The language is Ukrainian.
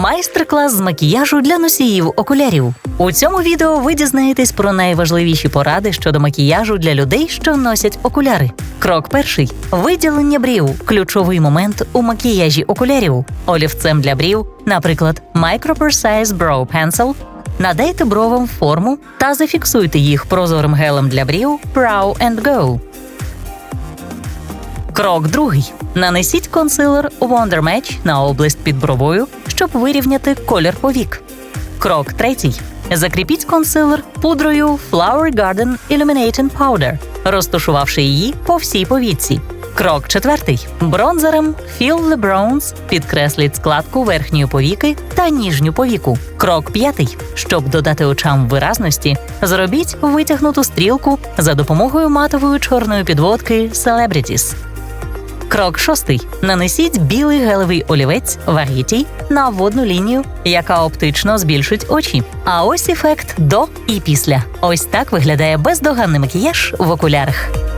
Майстер-клас з макіяжу для носіїв окулярів. У цьому відео ви дізнаєтесь про найважливіші поради щодо макіяжу для людей, що носять окуляри. Крок перший виділення брів ключовий момент у макіяжі окулярів. Олівцем для брів, наприклад, Micro Precise Brow Pencil, надайте бровам форму та зафіксуйте їх прозорим гелем для брів Brow and Go. Крок другий. Нанесіть консилер Wonder Match на область під бровою, щоб вирівняти колір повік. Крок третій. Закріпіть консилер пудрою Flower Garden Illuminating Powder, розташувавши її по всій повіці. Крок четвертий. Бронзером Fill the Bronze підкресліть складку верхньої повіки та ніжню повіку. Крок п'ятий. Щоб додати очам виразності, зробіть витягнуту стрілку за допомогою матової чорної підводки Celebrities. Крок шостий. Нанесіть білий гелевий олівець Variety на водну лінію, яка оптично збільшить очі. А ось ефект до і після. Ось так виглядає бездоганний макіяж в окулярах.